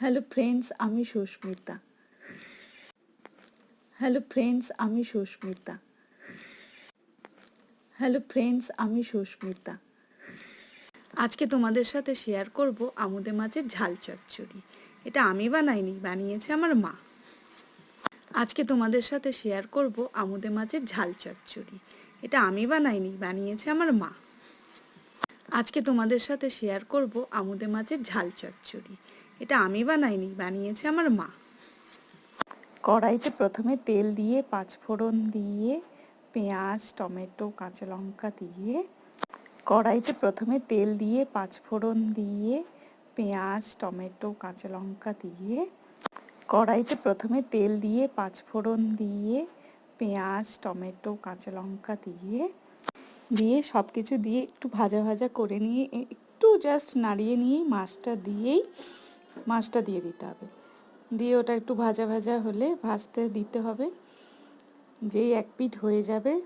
Hello friends আমি Susmita. Hello friends আমি Susmita. Hello friends আমি সুস্মিতা। আজকে তোমাদের সাথে শেয়ার করব আমুদে মাছের ঝাল চচ্চড়ি। এটা আমি বানাইনি, বানিয়েছে আমার মা। আজকে তোমাদের সাথে শেয়ার করব আমুদে মাছের ঝাল চচ্চড়ি। এটা আমি বানাইনি, বানিয়েছে আমার মা। আজকে তোমাদের সাথে শেয়ার করব আমুদে মাছের ঝাল চচ্চড়ি। এটা আমি বানাইনি, বানিয়েছে আমার মা। কড়াইতে প্রথমে তেল দিয়ে পাঁচফোড়ন দিয়ে, পেঁয়াজ, টমেটো, কাঁচা লঙ্কা দিয়ে, কড়াইতে প্রথমে তেল দিয়ে পাঁচফোড়ন দিয়ে, পেঁয়াজ, টমেটো, কাঁচা লঙ্কা দিয়ে, কড়াইতে প্রথমে তেল দিয়ে পাঁচফোড়ন দিয়ে, পেঁয়াজ, টমেটো, কাঁচা লঙ্কা দিয়ে দিয়ে সব কিছু দিয়ে একটু ভাজা ভাজা করে নিয়ে, একটু জাস্ট নাড়িয়ে নিয়েই মাছটা দিয়েই মাছটা দিয়ে দিতে হবে। দিয়ে ওটা একটু ভাজা ভাজা হলে ভাজতে দিতে হবে। যেই এক পিঠ হয়ে যাবে